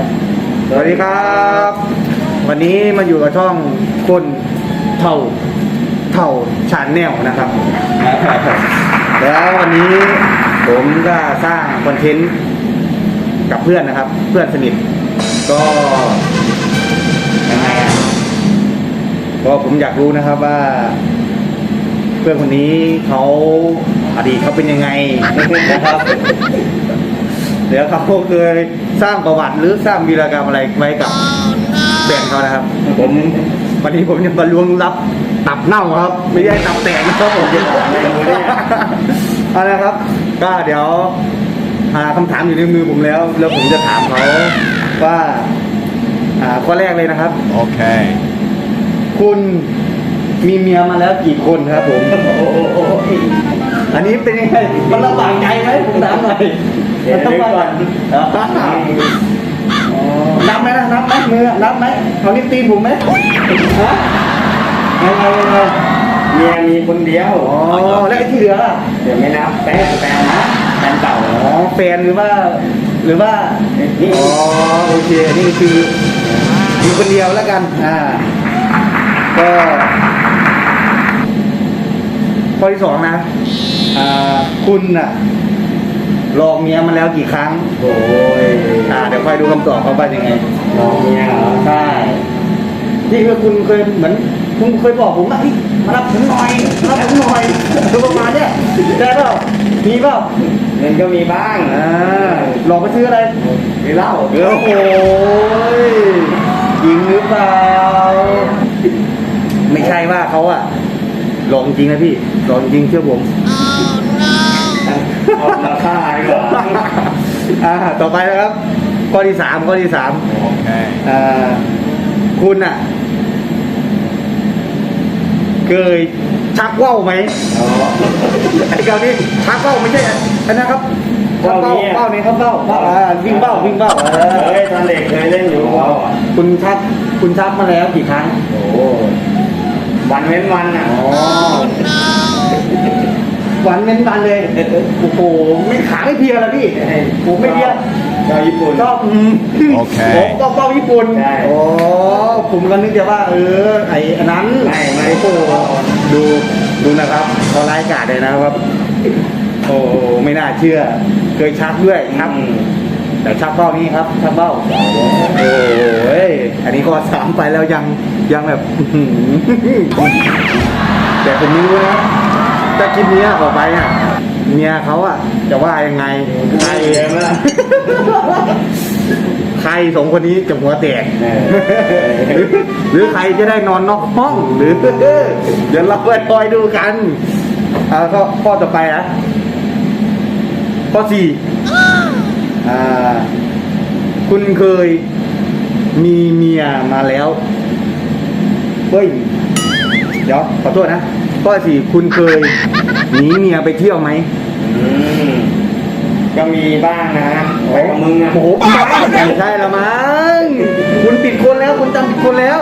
บสวัสดีครับ วันนี้มาอยู่กับช่องคนเท่าเท่าชาแนลนะครับ แล้ววันนี้ผมก็สร้างคอนเทนต์กับเพื่อนนะครับ เพื่อนสนิท ก็ยังไงอะก็ผมอยากรู้นะครับว่า เพื่อนคนนี้เขาอดีตเขาเป็นยังไงนะครับ เดี๋ยวเขาเคย สร้างประวัติหรือสร้างวีรกรรมอะไรไว้กับแฟนเขานะครับ ผมวันนี้ผมจะมาล้วงลับตับเน่าครับ ไม่ใช่ตับแตกนะครับผมเอาละครับ ก็เดี๋ยวหาคำถามอยู่ในมือผมแล้ว แล้วผมจะถามเขาว่าอ่าข้อแรกเลยนะครับ Okay. คุณมีเมียมาแล้วกี่คนครับผมอั นนี้เป็นยังไงมันลำบากใจไหมผมถามหน่อยเดี๋ยวนึกก่อนนับไหมนะนับไหมมือนับไหมเขานี่ตีนผมไหมฮะยังไงยังไงเมียมีคนเดียวอ๋อแล้วไอ้ที่เหลือล่ะเดี๋ยวไม่นับแฟนแฟนนะแฟนเก่าอ๋อแฟนหรือว่า หรือว่าอ๋อโอเคนี่คือมีคนเดียวแล้วกันอ่าก็ ข้อที่สองนะอ่าคุณน่ะลองเมียมาแล้วกี่ครั้ง โอ้ยอ่าเดี๋ยวค่อยดูคำตอบเขาไปยังไงน้องเมียเหรอใช่นี่คือคุณเคยเหมือนคุณเคยบอกผมว่าเฮ้ยมารับผมหน่อยมารับผมหน่อยคือประมาณเนี้ยได้เปล่ามีเปล่า เงินก็มีบ้างอ่าหลอกไปซื้ออะไรมีเหล้าโอ้โหยิงหรือเปล่า ไม่ใช่ว่าเขาอะ หลอกจริงนะพี่หลอกจริงเชื่อผมเอาราคาดีกว่าอ่าต่อไปนะครับข้อที่สามข้อที่สาม Okay. อ่าคุณอะเคยชักว่าวไหมอ๋อไอ้คำนี้ชักว่าวไม่ใช่อันนั้นครับชักเป้าว่าวเนี่ยเป้านี่ครับเป้าเป้าอ่าวิ่งเป้าวิ่งเป้าเออเฮ้ยตอนเด็กเคยเล่นอยู่ว่าวอะคุณชักคุณชักมาแล้วกี่ครั้งโอ้โห วันเว้นวันอะอ๋อวันเว้นวันเลย โอ้โห ไม่ขาไม่เพลียแล้วพี่ผมไม่เพลียชาวญี่ปุ่นชอบอืมโอเคผมชอบเป้าญี่ปุ่นใช่โอ้ผมก็นึกจะว่า เออ ไอ้อันนั้นไม่ไม่โอ้โหดูดูนะครับเขาไล่กาดเลยนะครับ โอ้โหไม่น่าเชื่อ เคยชักด้วยครับอืมแต่ชักเป้านี้ครับชักเป้าโอ้โห อันนี้ก็สามไปแล้วยังยังแบบอื้อหือแต่ผมไม่รู้นะถ้าคลิปนี้ออกไปอะเมียเขาอะจะว่ายังไงใครเยอะไหมล่ะใครสองคนนี้จะหัวแตกเออหรือหรือใครจะได้นอนนอกห้องหรือเดี๋ยวเราไปคอยดูกันอ่าก็ข้อต่อไปนะข้อสี่อ่าคุณเคย มีเมียมาแล้วเฮ้ย เดี๋ยวขอโทษนะข้อสี่คุณเคยหนีเมียไปเที่ยวไหมอืมก็มีบ้างนะไปกับมึงอะโอ้โหไม่ใช่ละมั้งคุณปิดคนแล้ว คุณจำผิดคนแล้ว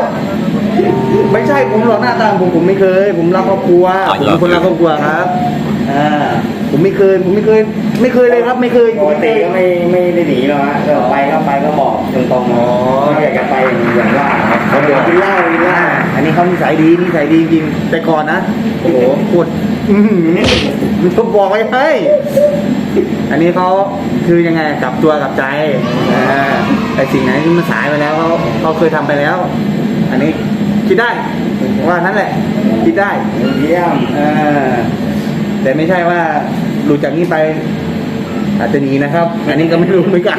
ไม่ใช่ผมหรอกหน้าตาผมผมไม่เคย ผมรักครอบครัวผมเป็นคนรักครอบครัวครับ อ่าผมไม่เคย ผมไม่เคย ไม่เคยเลยครับ ไม่เคยปกติก็ไม่ไม่ได้หนีหรอกฮะก็ไปก็ไปก็บอกตรงๆอ๋อไม่อยากจะไปอย่างว่าเขาเดี๋ยวกินเหล้ากินเหล้าอ่าอันนี้เขานิสัยดีนิสัยดีจริงแต่ก่อนนะโอ้โหปวดอื้อหือมันต้องบอกไว้ให้อันนี้เขาคือยังไงกลับตัวกลับใจอ่าแต่สิ่งไหนที่มันสายไปแล้วเขาเขาเคยทำไปแล้ว อันนี้คิดได้ว่านั้นแหละ คิดได้เยี่ยมอ่า แต่ไม่ใช่ว่าหลุดจากนี้ไป อาจจะหนีนะครับ อันนี้ก็ไม่รู้เหมือนกัน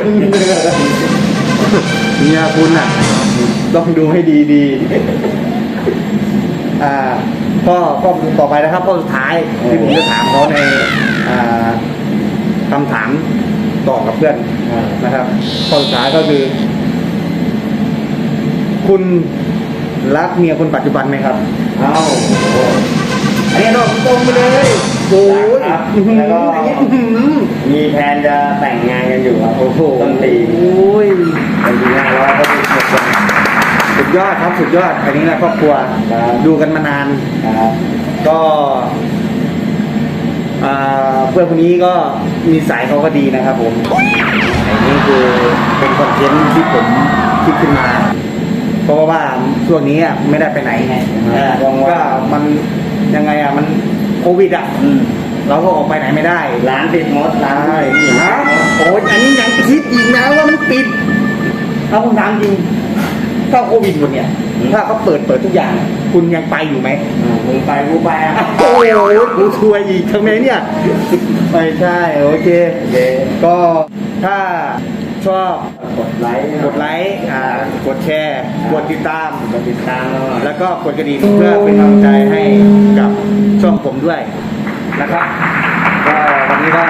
เมียคุณอะต้องดูให้ดีดีๆอ่าข้อข้อต่อไปนะครับข้อสุดท้ายที่ผมจะถามเขาในอ่าคำถามต่อกับเพื่อนนะครับข้อสุดท้ายก็คือ คุณรักเมียคนปัจจุบันไหมครับ เอ้าอันนี้เราตรงไปเลย โอ้ยครับอื้อหือแล้วก็อื้อหือมีแผนจะแต่งงานกันอยู่ครับโอ้โหต้นปีโอ้ยต้นปีหน้าแล้วก็มีหมดเลยสุดยอดครับสุดยอดอันนี้นะครอบครัวครับดูกันมานานครับก็อ่าเพื่อนคนนี้ก็มีสายเขาก็ดีนะครับผมอันนี้คือเป็นคอนเทนต์ที่ผมคิดขึ้นมา เพราะว่าช่วงนี้อะไม่ได้ไปไหนไงเออก็มันยังไงอะมัน โควิดอะอืมเราก็ออกไปไหนไม่ได้ร้านปิดหมดร้านใช่ปิดหมฮะดโอ้ยอันนี้ยังคิดอีกนะว่ามันปิดเอาผมถามจริงถ้าโควิดหมดเนี่ย ถ้าเขาเปิดเปิดทุกอย่าง คุณยังไปอยู่ไหมอ่ามึงไปกูไปอะโอ้ยกูช่วยอีกทำไมเนี่ยไม่ใช่โอเคโอเคก็ถ้าชอบ กดไลค์กดไลค์อ่ากดแชร์กดติดตาม กดติดตามเราหน่อยแล้วก็กดกระดิ่งเพื่อเป็นกำลังใจให้กับช่องผมด้วยนะครับก็วันนี้ก็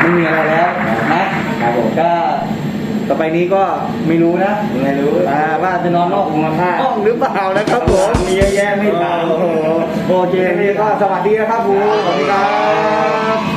ไม่มีอะไรแล้วนะครับผมก็ต่อไปนี้ก็ไม่รู้นะไม่รู้อ่าว่าจะนอนนอกกูมาฆ่าห้องหรือเปล่านะครับผมมีเยอะแยะไม่ถาม โอ้โหโอเคนี่ก็สวัสดีนะครับครูสวัสดีครับ